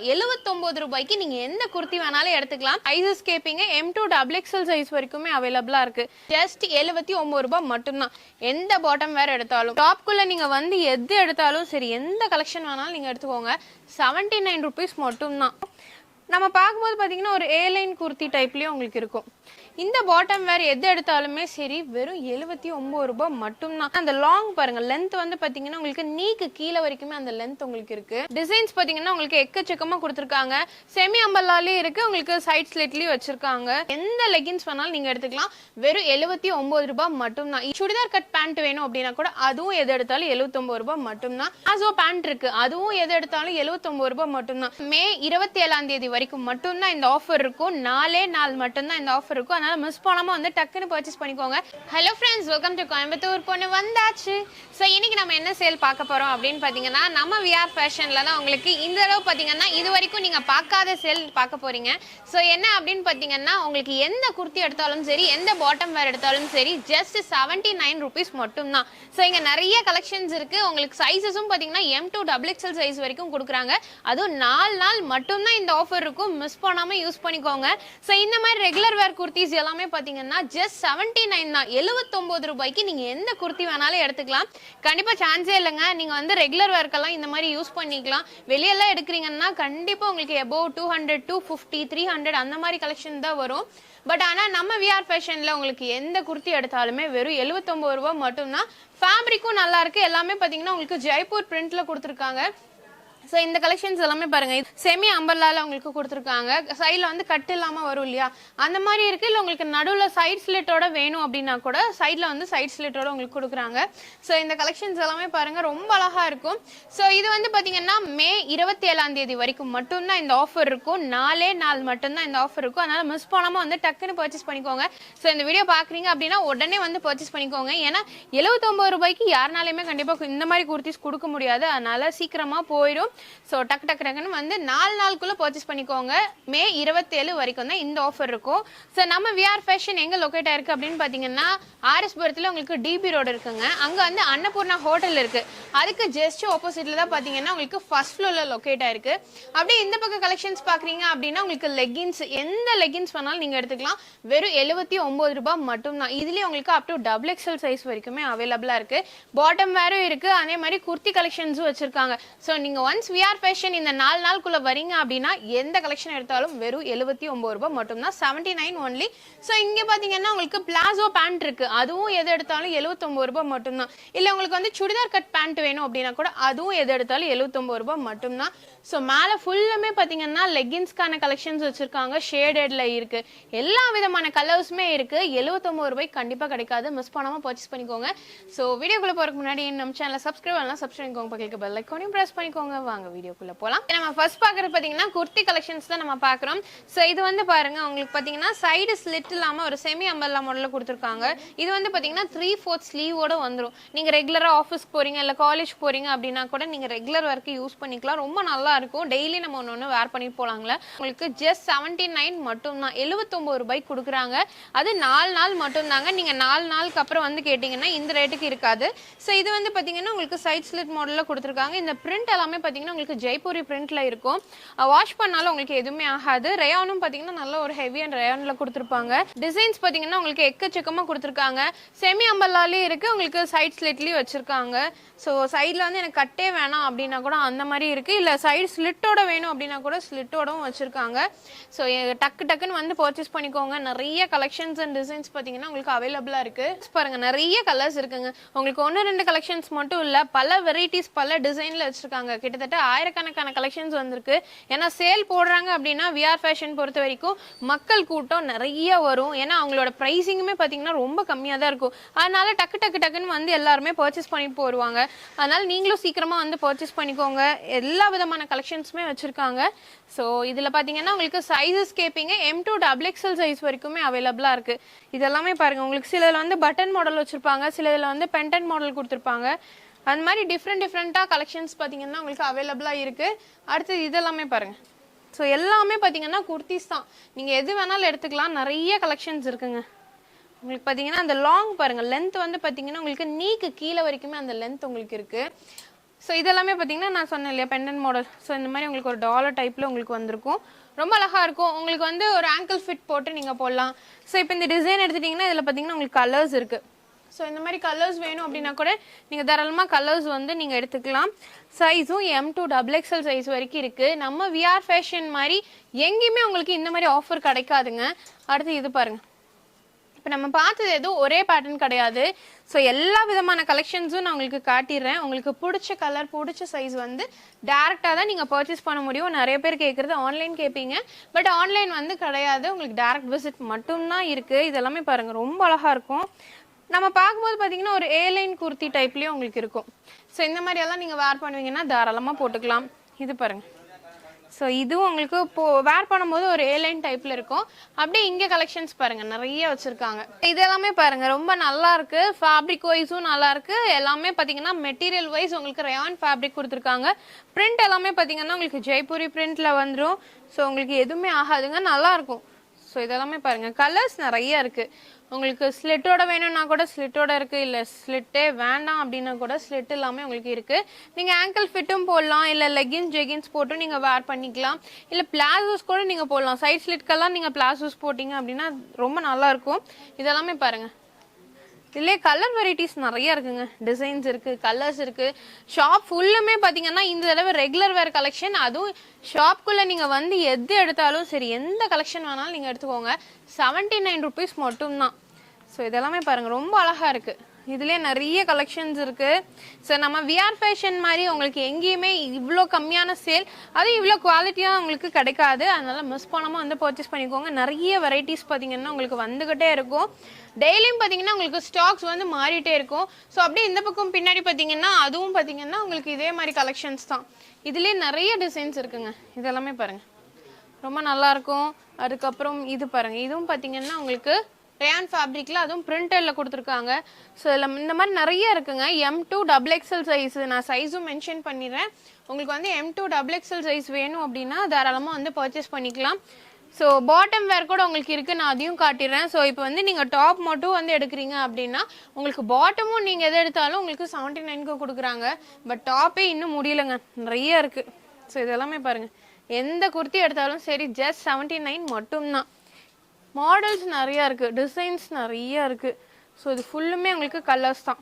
எழுவத்தொன்பது ரூபாய்க்கு நீங்க எந்த குர்த்தி வேணாலும் எடுத்துக்கலாம். Sizes கேப்பீங்க M to double XL size வரைக்குமே அவைலபிளா இருக்கு. ஜஸ்ட் எழுபத்தி ஒன்பது ரூபாய் மட்டும்தான். எந்த பாட்டம் வேற எடுத்தாலும். டாப்குள்ள நீங்க வந்து எது எடுத்தாலும் சரி எந்த கலெக்ஷன் வேணாலும் நீங்க எடுத்துக்கோங்க. செவன்டி நைன் ருபீஸ் மட்டும்தான். நம்ம பார்க்கும்போது பார்த்தீங்கன்னா ஒரு ஏலைன் குர்த்தி டைப்லேயும் உங்களுக்கு இருக்கும். இந்த பாட்டம் வேர் எது எடுத்தாலுமே சரி வெறும் எழுபத்தி ஒம்பது ரூபாய் மட்டும்தான். அந்த லாங் பாருங்க லென்த் வந்து பார்த்தீங்கன்னா உங்களுக்கு நீக்கு கீழே வரைக்குமே அந்த லென்த் உங்களுக்கு இருக்கு. டிசைன்ஸ் பார்த்தீங்கன்னா உங்களுக்கு எக்கச்சக்கமாக கொடுத்துருக்காங்க. செமி அம்பல்லாலே இருக்கு உங்களுக்கு சைட் ஸ்லிட்லேயும் வச்சிருக்காங்க. எந்த லெகின்ஸ் வேணாலும் நீங்கள் எடுத்துக்கலாம். வெறும் எழுபத்தி ஒம்பது ரூபாய் மட்டும்தான். சுடிதார் கட் பேண்ட் வேணும் அப்படின்னா கூட அதுவும் எது எடுத்தாலும் எழுபத்தொம்பது ரூபாய் மட்டும்தான். ஆசோ பேண்ட் இருக்கு அதுவும் எது எடுத்தாலும் எழுபத்தொம்பது ரூபாய் மட்டும்தான். மே இருபத்தி ஏழாம் தேதி வரைக்கும் மட்டும்தான் இந்த ஆஃபர் இருக்கும். நாலே நாள் மட்டும்தான் இந்த ஆஃபர் இருக்கும். அதனால மிஸ் பண்ணாமல் வந்து டக்குன்னு பர்ச்சேஸ் பண்ணிக்கோங்க. Hello friends welcome to Coimbatore. பொண்ணு வந்தாச்சு. ஸோ இன்னைக்கு நம்ம என்ன சேல் பார்க்க போகிறோம் அப்படின்னு பார்த்தீங்கன்னா நம்ம விஆர் ஃபேஷனில் தான் உங்களுக்கு இந்த அளவு பார்த்தீங்கன்னா இது வரைக்கும் நீங்கள் பார்க்காத சேல் பார்க்க போகிறீங்க ஸோ என்ன அப்படின்னு பார்த்தீங்கன்னா உங்களுக்கு எந்த குர்த்தி எடுத்தாலும் சரி எந்த பாட்டம் வேர் எடுத்தாலும் சரி ஜஸ்ட் செவன்ட்டி நைன் ருபீஸ் மட்டும்தான். ஸோ இங்கே நிறைய கலெக்ஷன்ஸ் இருக்குது உங்களுக்கு சைஸஸும் பார்த்தீங்கன்னா M to double XL size வரைக்கும் கொடுக்குறாங்க. அதுவும் நாலு நாள் மட்டும்தான் இந்த ஆஃபர் இருக்கும். மிஸ் பண்ணாமல் யூஸ் பண்ணிக்கோங்க. ஸோ இந்த மாதிரி ரெகுலர் வேர் குர்த்திஸ் எல்லாமே பார்த்தீங்கன்னா ஜஸ்ட் செவன்ட்டி நைன் தான். எழுபத்தொம்போது ரூபாய்க்கு நீங்கள் எந்த குர்த்தி வேணாலும் எடுத்துக்கலாம். கண்டிப்பாக சான்ஸே இல்லைங்க. நீங்கள் வந்து ரெகுலர் ஒர்க்கெல்லாம் இந்த மாதிரி யூஸ் பண்ணிக்கலாம். வெளியெல்லாம் எடுக்கிறீங்கன்னா கண்டிப்பாக உங்களுக்கு above two hundred two fifty three hundred அந்த மாதிரி கலெக்ஷன் தான் வரும். பட் ஆனால் நம்ம விஆர் ஃபேஷனில் உங்களுக்கு எந்த குர்த்தி எடுத்தாலுமே வெறும் எழுபத்தொம்பது ரூபா மட்டும்தான். ஃபேப்ரிக்கும் நல்லாருக்கு எல்லாமே பார்த்தீங்கன்னா உங்களுக்கு ஜெய்ப்பூர் பிரிண்ட்டில் கொடுத்துருக்காங்க. ஸோ இந்த கலெக்ஷன்ஸ் எல்லாமே பாருங்க. செமி அம்பர்லால உங்களுக்கு கொடுத்துருக்காங்க. சைடில் வந்து கட்டு இல்லாமல் வரும் இல்லையா? அந்த மாதிரி இருக்கு. இல்லை உங்களுக்கு நடுவில் சைட் ஸ்லிட்டோட வேணும் அப்படின்னா கூட சைடில் வந்து சைட் ஸ்லிட்டோட உங்களுக்கு கொடுக்குறாங்க. ஸோ இந்த கலெக்ஷன்ஸ் எல்லாமே பாருங்க. ரொம்ப அழகா இருக்கும். ஸோ இது வந்து பார்த்தீங்கன்னா மே இருபத்தி ஏழாம் தேதி வரைக்கும் மட்டும்தான் இந்த ஆஃபர் இருக்கும். நாலே நாள் மட்டும்தான் இந்த ஆஃபர் இருக்கும். அதனால மிஸ் பண்ணாமல் வந்து டக்குன்னு பர்ச்சேஸ் பண்ணிக்கோங்க. ஸோ இந்த வீடியோ பார்க்குறீங்க அப்படின்னா உடனே வந்து பர்ச்சேஸ் பண்ணிக்கோங்க. ஏன்னா எழுபத்தொம்பது ரூபாய்க்கு யாருனாலையுமே கண்டிப்பாக இந்த மாதிரி குர்த்திஸ் கொடுக்க முடியாது. அதனால சீக்கிரமாக போயிடும். ஸோ டக்கு டக்கு டக்குன்னு வந்து நாலு நாளுக்குள்ளே பர்ச்சேஸ் பண்ணிக்கோங்க. மே இருபத்தேழு வரைக்கும் தான் இந்த ஆஃபர் இருக்கும். ஸோ நம்ம விஆர் ஃபேஷன் எங்கே லொக்கேட் ஆயிருக்கு அப்படின்னு பார்த்தீங்கன்னா ஆர்எஸ்புரத்தில் உங்களுக்கு டிபி ரோடு இருக்குங்க. அங்கே வந்து அன்னபூர்ணா ஹோட்டல் இருக்குது அதுக்கு ஜஸ்ட் ஆப்போசிட்டில் தான் பார்த்தீங்கன்னா உங்களுக்கு ஃபர்ஸ்ட் ஃப்ளோரில் லொக்கேட் ஆயிருக்கு. அப்படியே இந்த பக்கம் கலெக்ஷன்ஸ் பார்க்குறீங்க அப்படின்னா உங்களுக்கு லெகின்ஸ் எந்த லெகின்ஸ் வேணாலும் நீங்கள் எடுத்துக்கலாம். வெறும் எழுபத்தி ஒம்பது ரூபாய் மட்டும்தான். இதுலேயே உங்களுக்கு up to double XL size வரைக்குமே அவைலபிளாக இருக்குது பாட்டம் வேறும் இருக்குது அதே மாதிரி குர்த்தி கலெக்ஷன்ஸும் வச்சுருக்காங்க. ஸோ நீங்கள் ஒன் ஃப்ரெண்ட்ஸ் விஆர் ஃபேஷன் இந்த நாலு நாளுக்குள்ள வரீங்க அப்படின்னா எந்த கலெக்ஷன் எடுத்தாலும் வெறும் எழுபத்தி ஒம்பது ரூபாய் மட்டும்தான் செவன்டி நைன் ஒன்லி ஸோ இங்கே பார்த்தீங்கன்னா உங்களுக்கு பிளாசோ பேண்ட் இருக்கு. அதுவும் எது எடுத்தாலும் எழுபத்தொம்பது ரூபாய் மட்டும்தான். இல்லை உங்களுக்கு வந்து சுடிதார் கட் பேண்ட் வேணும் அப்படின்னா கூட அதுவும் எது எடுத்தாலும் எழுபத்தொம்பது ரூபாய் மட்டும்தான். ஸோ மேலே ஃபுல்லுமே பார்த்தீங்கன்னா லெகின்ஸ்க்கான கலெக்ஷன்ஸ் வச்சுருக்காங்க. ஷேடடில் இருக்குது எல்லா விதமான கலர்ஸுமே இருக்குது எழுபத்தொம்பது ரூபாய்க்கு கண்டிப்பாக கிடைக்காது. மிஸ் பண்ணாமல் பர்ச்சேஸ் பண்ணிக்கோங்க. ஸோ வீடியோக்குள்ள போகிறதுக்கு முன்னாடி நம்ம சேனலை சப்ஸ்கிரைப் பண்ணலாம். சப்ஸ்கிரைப் பண்ணிக்கோங்க. பக்கத்துக்கு பெல் ஐக்கானையும் ப்ரெஸ் பண்ணிக்கோங்க. வாங்க வீடியோக்குள்ளே போகலாம் நம்ம ஃபர்ஸ்ட் பார்க்குறது பார்த்தீங்கன்னா குர்த்தி கலெக்ஷன்ஸ் தான் நம்ம பார்க்குறோம் ஸோ இது வந்து பாருங்கள் உங்களுக்கு பார்த்தீங்கன்னா சைடு ஸ்லிட் இல்லாமல் ஒரு செமி அம்பர்லா மாடலில் கொடுத்துருக்காங்க. இது வந்து பார்த்தீங்கன்னா த்ரீ ஃபோர்த் ஸ்லீவோட வந்துடும் நீங்கள் ரெகுலராக ஆஃபீஸ்க்கு போகிறீங்க இல்லை காலேஜ் போகிறீங்க அப்படின்னா கூட நீங்கள் ரெகுலர் ஒர்க்கு யூஸ் பண்ணிக்கலாம். ரொம்ப நல்லா இருக்கும். டெய்லி நம்ம ஒன்று ஒன்று வேர் பண்ணி போலாங்களே உங்களுக்கு ஜஸ்ட் செவன்டி நைன் மட்டும் தான் எழுபத்தொம்பது ரூபாய்க்கு கொடுக்குறாங்க. அது நாலு நாள் மட்டும் தாங்க நீங்கள் நாலு நாளுக்கு அப்புறம் வந்து கேட்டிங்கன்னா இந்த ரேட்டுக்கு இருக்காது. ஸோ இது வந்து பார்த்தீங்கன்னா உங்களுக்கு சைட் ஸ்லிட் மாடலில் கொடுத்துருக்காங்க. இந்த பிரிண்ட் எல்லாமே பார்த்தீங்கன்னா உங்களுக்கு ஜெய்ப்பூரி பிரிண்ட்ல இருக்கும். வாஷ் பண்ணாலும் உங்களுக்கு எதுவுமே ஆகாது. ரயானும் பார்த்தீங்கன்னா நல்ல ஒரு ஹெவி அண்ட் ரயானில் கொடுத்துருப்பாங்க. டிசைன்ஸ் பார்த்தீங்கன்னா உங்களுக்கு எக்கச்சக்கமாக கொடுத்துருக்காங்க. செமி அம்பல்லாலே இருக்கு. உங்களுக்கு சைட் ஸ்லிட்லேயும் வச்சிருக்காங்க. ஸோ சைடில் வந்து எனக்கு கட்டே வேணாம் அப்படின்னா கூட அந்த மாதிரி இருக்கு. இல்லை சைட் ஸ்லிட்டோட வேணும் அப்படின்னா கூட ஸ்லிட்டோடவும் வச்சுருக்காங்க. ஸோ டக்கு டக்குன்னு வந்து பர்ச்சேஸ் பண்ணிக்கோங்க. நிறைய கலெக்ஷன்ஸ் அண்ட் டிசைன்ஸ் பார்த்தீங்கன்னா உங்களுக்கு அவைலபிளாக இருக்குது பாருங்கள் நிறைய கலர்ஸ் இருக்குங்க. உங்களுக்கு ஒன்று ரெண்டு கலெக்ஷன்ஸ் மட்டும் இல்லை பல வெரைட்டிஸ் பல டிசைனில் வச்சுருக்காங்க. கிட்டத்தட்ட ஆயிரக்கணக்கான கலெக்ஷன்ஸ் வந்திருக்கு. ஏன்னா சேல் போடுறாங்க அப்படின்னா விஆர் ஃபேஷன் பொறுத்த வரைக்கும் மக்கள் கூட்டம் நிறைய வரும். ஏன்னா அவங்களோட ப்ரைஸிங்குமே பார்த்தீங்கன்னா ரொம்ப கம்மியாக தான் இருக்கும். அதனால டக்கு டக்கு டக்குன்னு வந்து எல்லாருமே பர்ச்சேஸ் பண்ணிட்டு போடுவாங்க அதனால நீங்களும் சீக்கிரமாக வந்து பர்ச்சேஸ் பண்ணிக்கோங்க. எல்லா விதமான கலெக்ஷன்ஸுமே வச்சுருக்காங்க. ஸோ இதில் பார்த்தீங்கன்னா உங்களுக்கு சைஸஸ் கேட்பீங்க M to double XL size வரைக்குமே அவைலபிளாக இருக்குது இதெல்லாமே பாருங்கள் உங்களுக்கு சிலதில் வந்து பட்டன் மாடல் வச்சுருப்பாங்க. சிலதில் வந்து பென்டன் மாடல் கொடுத்துருப்பாங்க. அந்த மாதிரி டிஃப்ரெண்ட் டிஃப்ரெண்ட்டாக கலெக்ஷன்ஸ் பார்த்தீங்கன்னா உங்களுக்கு அவைலபிளாக இருக்குது அடுத்து இதெல்லாமே பாருங்கள் ஸோ எல்லாமே பார்த்தீங்கன்னா குர்த்திஸ் தான். நீங்கள் எது வேணாலும் எடுத்துக்கலாம். நிறைய கலெக்ஷன்ஸ் இருக்குங்க. உங்களுக்கு பார்த்தீங்கன்னா அந்த லாங் பாருங்கள் லென்த் வந்து பார்த்தீங்கன்னா உங்களுக்கு நீக்கு கீழே வரைக்குமே அந்த லென்த் உங்களுக்கு இருக்குது ஸோ இதெல்லாமே பார்த்தீங்கன்னா நான் சொன்னேன் இல்லையா பெண்டன் மாடல் ஸோ இந்த மாதிரி உங்களுக்கு ஒரு டாலர் டைப்பில் உங்களுக்கு வந்திருக்கும். ரொம்ப அழகாக இருக்கும். உங்களுக்கு வந்து ஒரு ஆங்கிள் ஃபிட் போட்டு நீங்கள் போடலாம். ஸோ இப்போ இந்த டிசைன் எடுத்துட்டிங்கன்னா இதில் பார்த்தீங்கன்னா உங்களுக்கு கலர்ஸ் இருக்குது ஸோ இந்த மாதிரி கலர்ஸ் வேணும் அப்படின்னா கூட நீங்கள் தாராளமாக கலர்ஸ் வந்து நீங்கள் எடுத்துக்கலாம். சைஸும் M to double XL size வரைக்கும் இருக்குது நம்ம விஆர் ஃபேஷன் மாதிரி எங்கேயுமே உங்களுக்கு இந்த மாதிரி ஆஃபர் கிடைக்காதுங்க. அடுத்து இது பாருங்கள் இப்போ நம்ம பார்த்தது எதுவும் ஒரே பேட்டர்ன் கிடையாது. ஸோ எல்லா விதமான கலெக்ஷன்ஸும் நான் உங்களுக்கு காட்டிடுறேன். உங்களுக்கு பிடிச்ச கலர் பிடிச்ச சைஸ் வந்து டேரெக்டாக தான் நீங்கள் பர்ச்சேஸ் பண்ண முடியும். நிறைய பேர் கேட்குறது ஆன்லைன் கேட்பீங்க பட் ஆன்லைன் வந்து கிடையாது. உங்களுக்கு டேரக்ட் விசிட் மட்டும்தான் இருக்குது இதெல்லாமே பாருங்கள் ரொம்ப அழகாக இருக்கும். நம்ம பார்க்கும்போது பார்த்தீங்கன்னா ஒரு ஏலைன் குர்த்தி டைப்லேயும் உங்களுக்கு இருக்கும். ஸோ இந்த மாதிரியெல்லாம் நீங்கள் வேர் பண்ணுவீங்கன்னா தாராளமாக போட்டுக்கலாம். இது பாருங்கள் ஸோ இதுவும் உங்களுக்கு இப்போ வேர் பண்ணும்போது ஒரு ஏலைன் டைப்பில் இருக்கும். அப்படியே இங்கே கலெக்ஷன்ஸ் பாருங்கள் நிறைய வச்சுருக்காங்க. இதெல்லாமே பாருங்கள் ரொம்ப நல்லா இருக்குது ஃபேப்ரிக் வைஸும் நல்லா இருக்குது எல்லாமே பார்த்தீங்கன்னா மெட்டீரியல் வைஸ் உங்களுக்கு ரயான் ஃபேப்ரிக் கொடுத்துருக்காங்க. பிரிண்ட் எல்லாமே பார்த்தீங்கன்னா உங்களுக்கு ஜெய்ப்பூரி பிரிண்டில் வந்துடும் ஸோ உங்களுக்கு எதுவுமே ஆகாதுங்க நல்லாயிருக்கும் ஸோ இதெல்லாமே பாருங்கள் கலர்ஸ் நிறைய இருக்குது உங்களுக்கு ஸ்லிட்டோட வேணும்னா கூட ஸ்லிட்டோட இருக்கு. இல்ல ஸ்லிட்டே வேண்டாம் அப்படின்னா கூட ஸ்லிட் எல்லாமே உங்களுக்கு இருக்கு. நீங்க ஆங்கிள் ஃபிட்டும் போடலாம். இல்ல லெகின்ஸ் ஜெகின்ஸ் போட்டும் நீங்க வேர் பண்ணிக்கலாம். இல்ல பிளாசோஸ் கூட நீங்க போடலாம். சைட் ஸ்லிட்கெல்லாம் நீங்க பிளாசோஸ் போட்டீங்க அப்படின்னா ரொம்ப நல்லா இருக்கும். இதெல்லாமே பாருங்க. இதுலேயே கலர் வெரைட்டிஸ் நிறைய இருக்குங்க. டிசைன்ஸ் இருக்கு கலர்ஸ் இருக்கு. ஷாப் ஃபுல்லுமே பார்த்தீங்கன்னா இந்த தடவை ரெகுலர் வேர் கலெக்ஷன் அதுவும் ஷாப்குள்ளே நீங்கள் வந்து எது எடுத்தாலும் சரி எந்த கலெக்ஷன் வேணாலும் நீங்கள் எடுத்துக்கோங்க. செவன்ட்டி நைன் ருபீஸ் மட்டும்தான். ஸோ இதெல்லாமே பாருங்க ரொம்ப அழகா இருக்கு. இதுலயே நிறைய கலெக்ஷன்ஸ் இருக்கு. ஸோ நம்ம விஆர் ஃபேஷன் மாதிரி உங்களுக்கு எங்கேயுமே இவ்வளோ கம்மியான சேல் அதுவும் இவ்வளோ குவாலிட்டியாக உங்களுக்கு கிடைக்காது. அதனால மிஸ் பண்ணாமல் வந்து பர்ச்சேஸ் பண்ணிக்கோங்க. நிறைய வெரைட்டிஸ் பார்த்தீங்கன்னா உங்களுக்கு வந்துகிட்டே இருக்கும். டெய்லியும் பார்த்தீங்கன்னா உங்களுக்கு ஸ்டாக்ஸ் வந்து மாறிட்டே இருக்கும். ஸோ அப்படியே இந்த பக்கம் பின்னாடி பார்த்தீங்கன்னா அதுவும் பார்த்தீங்கன்னா உங்களுக்கு இதே மாதிரி கலெக்ஷன்ஸ் தான். இதுலேயே நிறைய டிசைன்ஸ் இருக்குங்க. இதெல்லாமே பாருங்கள் ரொம்ப நல்லாயிருக்கும் அதுக்கப்புறம் இது பாருங்கள் இதுவும் பார்த்தீங்கன்னா உங்களுக்கு ரேயான் ஃபேப்ரிக்கில் அதுவும் பிரிண்டர்ல கொடுத்துருக்காங்க. ஸோ இதில் இந்த மாதிரி நிறைய இருக்குங்க. M to double XL size நான் சைஸும் மென்ஷன் பண்ணிடுறேன். உங்களுக்கு வந்து M to double XL size வேணும் அப்படின்னா தாராளமாக வந்து பர்ச்சேஸ் பண்ணிக்கலாம். ஸோ பாட்டம் வேர் கூட உங்களுக்கு இருக்குது நான் அதையும் காட்டிடுறேன். ஸோ இப்போ வந்து நீங்கள் டாப் மட்டும் வந்து எடுக்கிறீங்க அப்படின்னா உங்களுக்கு பாட்டமும் நீங்கள் எது எடுத்தாலும் உங்களுக்கு செவன்ட்டி நைனுக்கு கொடுக்குறாங்க. பட் டாப்பே இன்னும் முடியலங்க. நிறைய இருக்குது ஸோ இதெல்லாமே பாருங்கள் எந்த குர்த்தி எடுத்தாலும் சரி ஜஸ்ட் செவன்ட்டி நைன் மட்டும்தான். மாடல்ஸ் நிறையா இருக்குது டிசைன்ஸ் நிறையா இருக்குது ஸோ இது ஃபுல்லுமே உங்களுக்கு கலர்ஸ் தான்.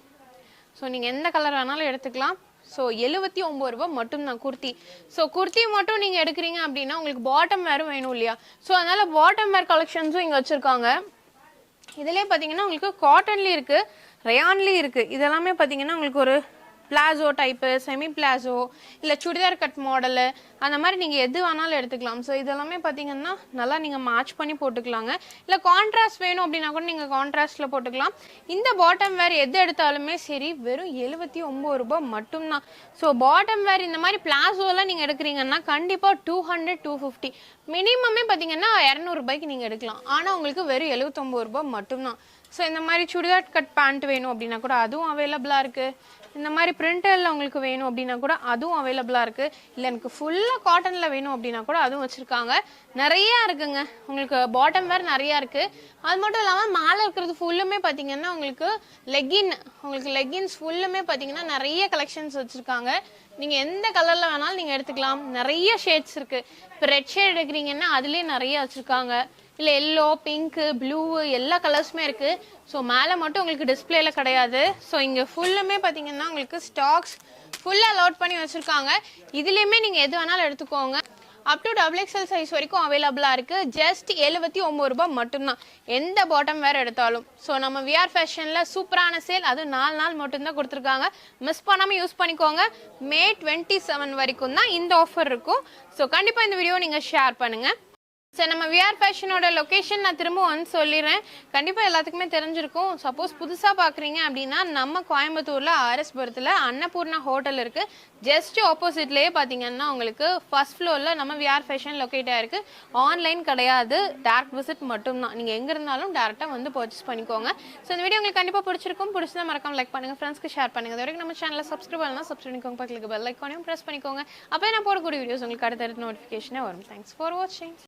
ஸோ நீங்கள் எந்த கலர் வேணாலும் எடுத்துக்கலாம். ஸோ எழுபத்தி ஒம்பது ரூபாய் மட்டும்தான் குர்த்தி. ஸோ குர்த்தி மட்டும் நீங்கள் எடுக்கிறீங்க அப்படின்னா உங்களுக்கு பாட்டம் வேரும் வேணும் இல்லையா? ஸோ அதனால் பாட்டம் வேர் கலெக்ஷன்ஸும் இங்கே வச்சுருக்காங்க. இதுலேயே பார்த்தீங்கன்னா உங்களுக்கு காட்டன்லேயும் இருக்குது ரயான்லேயும் இருக்குது இதெல்லாமே பார்த்தீங்கன்னா உங்களுக்கு ஒரு பிளாசோ டைப்பு செமி பிளாசோ இல்லை சுடிதார் கட் மாடலு அந்த மாதிரி நீங்கள் எது வேணாலும் எடுத்துக்கலாம். ஸோ இதெல்லாமே பார்த்தீங்கன்னா நல்லா நீங்கள் மேட்ச் பண்ணி போட்டுக்கலாங்க. இல்லை கான்ட்ராஸ்ட் வேணும் அப்படின்னா கூட நீங்கள் கான்ட்ராஸ்ட்டில் போட்டுக்கலாம். இந்த பாட்டம் வேர் எது எடுத்தாலுமே சரி வெறும் எழுபத்தி ஒம்பது ரூபாய் மட்டும்தான். ஸோ பாட்டம் வேர் இந்த மாதிரி பிளாசோலாம் நீங்கள் எடுக்கிறீங்கன்னா கண்டிப்பாக டூ ஹண்ட்ரட் டூ ஃபிஃப்டி மினிமமே பார்த்தீங்கன்னா இரநூறுபாய்க்கு நீங்கள் எடுக்கலாம். ஆனால் உங்களுக்கு வெறும் எழுபத்தொம்பது ரூபாய் மட்டும்தான். ஸோ இந்த மாதிரி சுடிதார் கட் பேண்ட் வேணும் அப்படின்னா கூட அதுவும் அவைலபிளாக இருக்குது இந்த மாதிரி பிரிண்டரில் உங்களுக்கு வேணும் அப்படின்னா கூட அதுவும் அவைலபிளாக இருக்குது இல்லை எனக்கு ஃபுல்லாக காட்டனில் வேணும் அப்படின்னா கூட அதுவும் வச்சுருக்காங்க. நிறையா இருக்குங்க. உங்களுக்கு பாட்டம் வேர் நிறையா இருக்குது அது மட்டும் இல்லாமல் மேலே இருக்கிறது ஃபுல்லுமே பார்த்தீங்கன்னா உங்களுக்கு லெக்கின் உங்களுக்கு லெக்கின்ஸ் ஃபுல்லுமே பார்த்தீங்கன்னா நிறைய கலெக்ஷன்ஸ் வச்சுருக்காங்க. நீங்கள் எந்த கலரில் வேணாலும் நீங்கள் எடுத்துக்கலாம். நிறைய ஷேட்ஸ் இருக்குது இப்போ ரெட் ஷேட் எடுக்கிறீங்கன்னா அதுலேயே நிறைய வச்சுருக்காங்க. இல்லை எல்லோ பிங்க்கு ப்ளூ எல்லா கலர்ஸுமே இருக்குது ஸோ மேலே மட்டும் உங்களுக்கு டிஸ்பிளேல கிடையாது. ஸோ இங்கே ஃபுல்லுமே பார்த்தீங்கன்னா உங்களுக்கு ஸ்டாக்ஸ் ஃபுல்லாக லோட் பண்ணி வச்சுருக்காங்க. இதுலேயுமே நீங்கள் எது வேணாலும் எடுத்துக்கோங்க. Up to double XL size வரைக்கும் அவைலபிளாக இருக்குது ஜஸ்ட் எழுபத்தி ஒம்பது ரூபாய் மட்டும்தான். எந்த பாட்டம் வேறு எடுத்தாலும். ஸோ நம்ம விஆர் ஃபேஷனில் சூப்பரான சேல் அதுவும் நாலு நாள் மட்டும்தான் கொடுத்துருக்காங்க. மிஸ் பண்ணாமல் யூஸ் பண்ணிக்கோங்க. மே டுவெண்ட்டி செவன் வரைக்கும் தான் இந்த ஆஃபர் இருக்கும். ஸோ கண்டிப்பாக இந்த வீடியோ நீங்கள் ஷேர் பண்ணுங்கள் சார் நம்ம விஆர் ஃபேஷனோட லொக்கேஷன் நான் திரும்ப வந்து சொல்லிடுறேன். கண்டிப்பாக எல்லாத்துக்குமே தெரிஞ்சிருக்கும். சப்போஸ் புதுசாக பார்க்குறீங்க அப்படின்னா நம்ம கோயம்புத்தூரில் ஆர்எஸ் புரத்தில் அன்னபூர்ணா ஹோட்டல் இருக்குது ஜஸ்ட் ஆப்போசிட்லேயே பார்த்தீங்கன்னா உங்களுக்கு ஃபர்ஸ்ட் ஃப்ளோரில் நம்ம விஆர் ஃபேஷன் லொக்கேட் ஆயிருக்கு. ஆன்லைன் கிடையாது. டேரக்ட் விசிட் மட்டும்தான். நீங்கள் எங்கே இருந்தாலும் டேரெக்டாக வந்து பர்ச்சேஸ் பண்ணிக்கோங்க. ஸோ இந்த வீடியோ உங்களுக்கு கண்டிப்பாக பிடிச்சிருக்கும். பிடிச்சதா மறக்காம லைக் பண்ணுங்கள் ஃப்ரெண்ட்ஸ்க்கு ஷேர் பண்ணுங்கள் இது வரைக்கும் நம்ம சேனலில் சப்ஸ்கிரைப் பண்ணலாம் சப்ஸ்கிரைப் பண்ணிக்கோங்க. பக்கத்துக்கு பெல் ஐக்கானையும் ப்ரெஸ் பண்ணிக்கோங்க. அப்போ நான் போடக்கூடிய வீடியோஸ் உங்களுக்கு அடுத்த நோட்டிஃபிகேஷனே வரும். தேங்க்ஸ் ஃபார் வாட்சிங்